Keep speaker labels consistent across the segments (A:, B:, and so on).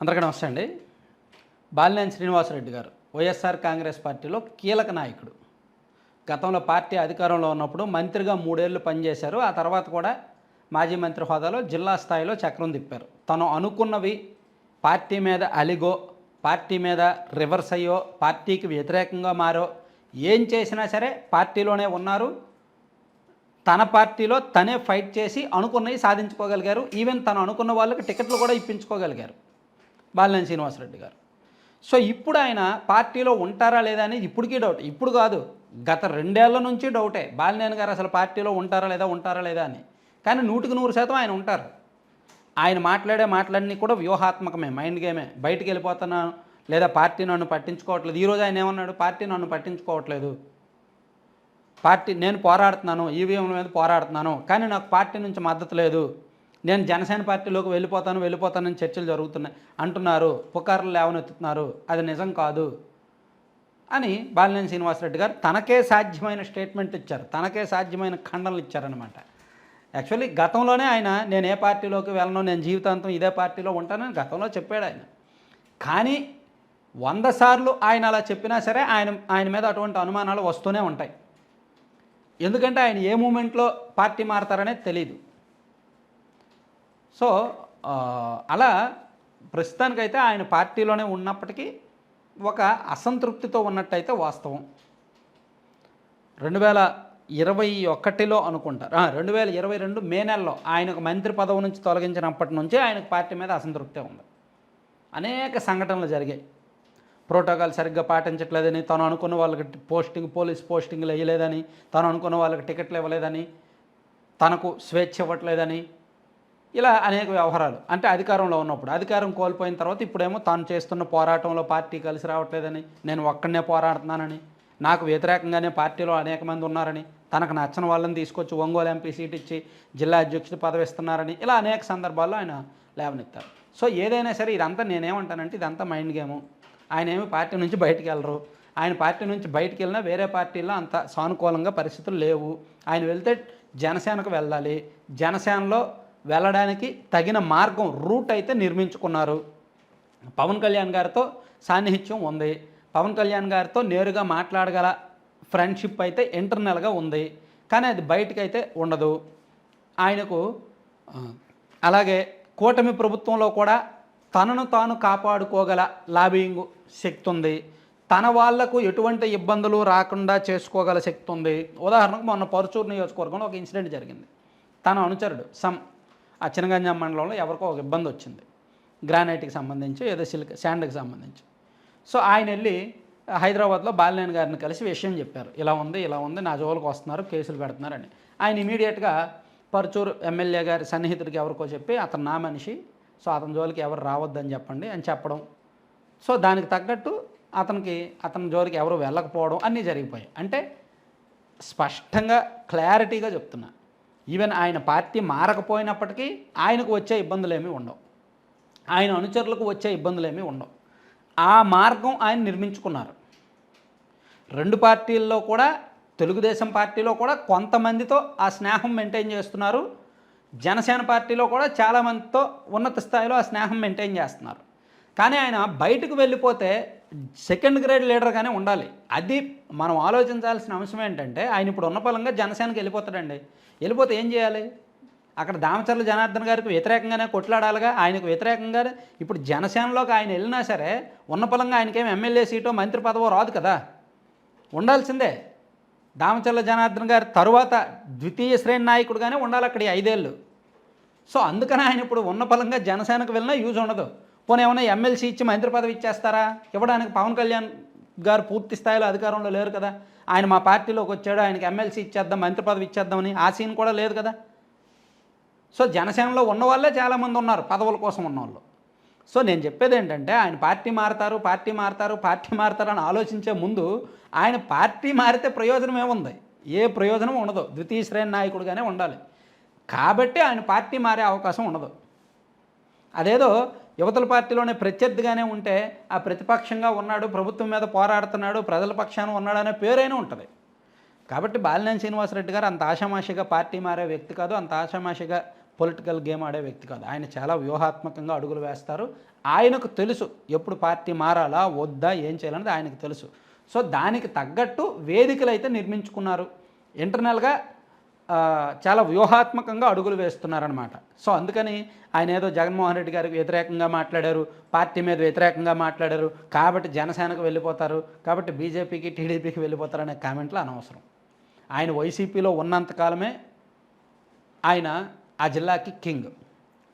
A: అందరికీ నమస్తే అండి. బాలినేని శ్రీనివాసరెడ్డి గారు వైఎస్ఆర్ కాంగ్రెస్ పార్టీలో కీలక నాయకుడు. గతంలో పార్టీ అధికారంలో ఉన్నప్పుడు మంత్రిగా మూడేళ్ళు పనిచేశారు. ఆ తర్వాత కూడా మాజీ మంత్రి హోదాలో జిల్లా స్థాయిలో చక్రం తిప్పారు. తను అనుకున్నవి పార్టీ మీద అలిగో పార్టీ మీద రివర్స్ అయ్యో పార్టీకి వ్యతిరేకంగా మారో ఏం చేసినా సరే పార్టీలోనే ఉన్నారు. తన పార్టీలో తనే ఫైట్ చేసి అనుకున్నవి సాధించుకోగలిగారు. ఈవెన్ తను అనుకున్న వాళ్ళకి టికెట్లు కూడా ఇప్పించుకోగలిగారు. బాలినేని శ్రీనివాసరెడ్డి గారు. సో ఇప్పుడు ఆయన పార్టీలో ఉంటారా లేదా అనేది ఇప్పటికీ డౌట్. ఇప్పుడు కాదు గత రెండేళ్ళ నుంచి డౌటే. బాలినేని గారు అసలు పార్టీలో ఉంటారా లేదా ఉంటారా లేదా అని. కానీ నూటికి నూరు శాతం ఆయన ఉంటారు. ఆయన మాట్లాడే మాటలన్నీ కూడా వ్యూహాత్మకమే మైండ్ గేమే. బయటికి వెళ్ళిపోతున్నాను లేదా పార్టీ నన్ను పట్టించుకోవట్లేదు. ఈరోజు ఆయన ఏమన్నాడు? పార్టీ నన్ను పట్టించుకోవట్లేదు. పార్టీ నేను పోరాడుతున్నాను ఈవీఎంల మీద పోరాడుతున్నాను. కానీ నాకు పార్టీ నుంచి మద్దతు లేదు. నేను జనసేన పార్టీలోకి వెళ్ళిపోతాను వెళ్ళిపోతానని చర్చలు జరుగుతున్నాయి. అంటున్నారు పుకార్లు లేవనెత్తుతున్నారు. అది నిజం కాదు అని బాలినేని శ్రీనివాసరెడ్డి గారు తనకే సాధ్యమైన స్టేట్మెంట్ ఇచ్చారు. తనకే సాధ్యమైన ఖండనలు ఇచ్చారనమాట యాక్చువల్లీ గతంలోనే ఆయన నేను ఏ పార్టీలోకి వెళ్ళను నేను జీవితాంతం ఇదే పార్టీలో ఉంటానని గతంలో చెప్పాడు ఆయన. కానీ వంద సార్లు ఆయన అలా చెప్పినా సరే ఆయన ఆయన మీద అటువంటి అనుమానాలు వస్తూనే ఉంటాయి. ఎందుకంటే ఆయన ఏ మూమెంట్లో పార్టీ మారతారనేది తెలియదు సో అలా ప్రస్తుతానికైతే ఆయన పార్టీలోనే ఉన్నప్పటికీ ఒక అసంతృప్తితో ఉన్నట్టయితే వాస్తవం. రెండు వేల ఇరవై ఒకటిలో అనుకుంటారు. రెండు వేల ఇరవై రెండు మే నెలలో ఆయనకు మంత్రి పదవి నుంచి తొలగించినప్పటి నుంచి ఆయనకు పార్టీ మీద అసంతృప్తి ఉంది. అనేక సంఘటనలు జరిగాయి. ప్రోటోకాల్ సరిగ్గా పాటించట్లేదని తను అనుకున్న వాళ్ళకి పోస్టింగ్ పోలీస్ పోస్టింగ్లు వేయలేదని తను అనుకున్న వాళ్ళకి టికెట్లు ఇవ్వలేదని తనకు స్వేచ్ఛ ఇవ్వట్లేదని ఇలా అనేక వ్యవహారాలు. అంటే అధికారంలో ఉన్నప్పుడు అధికారం కోల్పోయిన తర్వాత ఇప్పుడేమో తాను చేస్తున్న పోరాటంలో పార్టీ కలిసి రావట్లేదని నేను ఒక్కడనే పోరాడుతున్నానని నాకు వ్యతిరేకంగానే పార్టీలో అనేక మంది ఉన్నారని తనకు నచ్చని వాళ్ళని తీసుకొచ్చి ఒంగోలు ఎంపీ సీట్ ఇచ్చి జిల్లా అధ్యక్షుడు పదవి ఇస్తున్నారని ఇలా అనేక సందర్భాల్లో ఆయన లేవనెత్తారు. సో ఏదైనా సరే ఇదంతా నేనేమంటానంటే ఇదంతా మైండ్ గేము. ఆయన ఏమి పార్టీ నుంచి బయటికి వెళ్ళరు. ఆయన పార్టీ నుంచి బయటికి వెళ్ళినా వేరే పార్టీల్లో అంత సానుకూలంగా పరిస్థితులు లేవు. ఆయన వెళ్తే జనసేనకు వెళ్ళాలి. జనసేనలో వెళ్ళడానికి తగిన మార్గం రూట్ అయితే నిర్మించుకున్నారు. పవన్ కళ్యాణ్ గారితో సాన్నిహిత్యం ఉంది. పవన్ కళ్యాణ్ గారితో నేరుగా మాట్లాడగల ఫ్రెండ్షిప్ అయితే ఇంటర్నల్గా ఉంది. కానీ అది బయటకైతే ఉండదు. ఆయనకు అలాగే కూటమి ప్రభుత్వంలో కూడా తనను తాను కాపాడుకోగల లాబింగ్ శక్తి ఉంది. తన వాళ్ళకు ఎటువంటి ఇబ్బందులు రాకుండా చేసుకోగల శక్తి ఉంది. ఉదాహరణకు మొన్న పరుచూరు నియోజకవర్గంలో ఒక ఇన్సిడెంట్ జరిగింది. తన అనుచరుడు సమ్ ఆ చినగంజాం మండలంలో ఎవరికో ఒక ఇబ్బంది వచ్చింది. గ్రానైట్కి సంబంధించి ఏదో సిల్క్ శాండ్కి సంబంధించి. సో ఆయన వెళ్ళి హైదరాబాద్లో బాలినేని గారిని కలిసి విషయం చెప్పారు. ఇలా ఉంది ఇలా ఉంది నా జోలికి వస్తున్నారు కేసులు పెడుతున్నారని ఆయన ఇమీడియట్గా పరుచూరు ఎమ్మెల్యే గారి సన్నిహితుడికి ఎవరికో చెప్పి అతను నా మనిషి సో అతని జోలికి ఎవరు రావద్దని చెప్పండి అని చెప్పడం. సో దానికి తగ్గట్టు అతనికి అతని జోలికి ఎవరు వెళ్ళకపోవడం అన్నీ జరిగిపోయాయి. అంటే స్పష్టంగా క్లారిటీగా చెప్తున్నా. ఈవెన్ ఆయన పార్టీ మారకపోయినప్పటికీ ఆయనకు వచ్చే ఇబ్బందులేమీ ఉండవు. ఆయన అనుచరులకు వచ్చే ఇబ్బందులేమీ ఉండవు. ఆ మార్గం ఆయన నిర్మించుకున్నారు. రెండు పార్టీల్లో కూడా తెలుగుదేశం పార్టీలో కూడా కొంతమందితో ఆ స్నేహం మెయింటైన్ చేస్తున్నారు. జనసేన పార్టీలో కూడా చాలామందితో ఉన్నత స్థాయిలో ఆ స్నేహం మెయింటైన్ చేస్తున్నారు. కానీ ఆయన బయటకు వెళ్ళిపోతే సెకండ్ గ్రేడ్ లీడర్గానే ఉండాలి. అది మనం ఆలోచించాల్సిన అంశం ఏంటంటే ఆయన ఇప్పుడు ఉన్న పలంగా జనసేనకి వెళ్ళిపోతాడండి. వెళ్ళిపోతే ఏం చేయాలి? అక్కడ దామచర్ల జనార్దన్ గారికి వ్యతిరేకంగానే కొట్లాడాలిగా. ఆయనకు వ్యతిరేకంగా ఇప్పుడు జనసేనలోకి ఆయన వెళ్ళినా సరే ఉన్న పలంగా ఆయనకేం ఎమ్మెల్యే సీటో మంత్రి పదవో రాదు కదా. ఉండాల్సిందే. దామచర్ల జనార్దన్ గారి తరువాత ద్వితీయ శ్రేణి నాయకుడుగానే ఉండాలి అక్కడ ఐదేళ్ళు. సో అందుకని ఆయన ఇప్పుడు ఉన్న పలంగా జనసేనకు వెళ్ళినా యూజ్ ఉండదు. పోనీ ఏమైనా ఎమ్మెల్సీ ఇచ్చి మంత్రి పదవి ఇచ్చేస్తారా? ఇవ్వడానికి పవన్ కళ్యాణ్ గారు పూర్తి స్థాయిలో అధికారంలో లేరు కదా. ఆయన మా పార్టీలోకి వచ్చాడు ఆయనకి ఎమ్మెల్సీ ఇచ్చేద్దాం మంత్రి పదవి ఇచ్చేద్దామని ఆ సీన్ కూడా లేదు కదా. సో జనసేనలో ఉన్న వాళ్ళే చాలామంది ఉన్నారు పదవుల కోసం ఉన్నవాళ్ళు సో నేను చెప్పేది ఏంటంటే ఆయన పార్టీ మారతారు పార్టీ మారతారు పార్టీ మారతారు అని ఆలోచించే ముందు ఆయన పార్టీ మారితే ప్రయోజనం ఏముంది? ఏ ప్రయోజనం ఉండదు. ద్వితీయ శ్రేణి నాయకుడుగానే ఉండాలి. కాబట్టి ఆయన పార్టీ మారే అవకాశం ఉండదు. అదేదో యువతల పార్టీలోనే ప్రత్యర్థిగానే ఉంటే ఆ ప్రతిపక్షంగా ఉన్నాడు ప్రభుత్వం మీద పోరాడుతున్నాడు ప్రజల పక్షాన ఉన్నాడు అనే పేరైనా ఉంటుంది. కాబట్టి బాలినేని శ్రీనివాసరెడ్డి గారు అంత ఆషామాషిగా పార్టీ మారే వ్యక్తి కాదు అంత ఆషామాషిగా పొలిటికల్ గేమ్ ఆడే వ్యక్తి కాదు. ఆయన చాలా వ్యూహాత్మకంగా అడుగులు వేస్తారు. ఆయనకు తెలుసు ఎప్పుడు పార్టీ మారాలా వద్దా ఏం చేయాలనేది ఆయనకు తెలుసు. సో దానికి తగ్గట్టు వేదికలు అయితే నిర్మించుకున్నారు. ఇంటర్నల్గా చాలా వ్యూహాత్మకంగా అడుగులు వేస్తున్నారనమాట సో అందుకని ఆయన ఏదో జగన్మోహన్ రెడ్డి గారికి వ్యతిరేకంగా మాట్లాడారు పార్టీ మీద వ్యతిరేకంగా మాట్లాడారు కాబట్టి జనసేనకు వెళ్ళిపోతారు కాబట్టి బీజేపీకి టీడీపీకి వెళ్ళిపోతారు అనే కామెంట్లు అనవసరం. ఆయన వైసీపీలో ఉన్నంతకాలమే ఆయన ఆ జిల్లాకి కింగ్.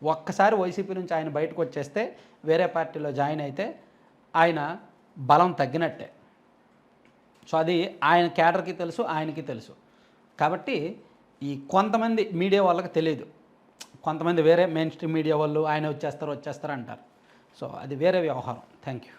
A: ఒక్కసారి వైసీపీ నుంచి ఆయన బయటకు వచ్చేస్తే వేరే పార్టీలో జాయిన్ అయితే ఆయన బలం తగ్గినట్టే. సో అది ఆయన క్యాడర్కి తెలుసు ఆయనకి తెలుసు. కాబట్టి ఈ కొంతమంది మీడియా వాళ్ళకి తెలియదు. కొంతమంది వేరే మెయిన్ స్ట్రీమ్ మీడియా వాళ్ళు ఆయన వచ్చేస్తారు వచ్చేస్తారు అంటారు సో అది వేరే వ్యవహారం. Thank you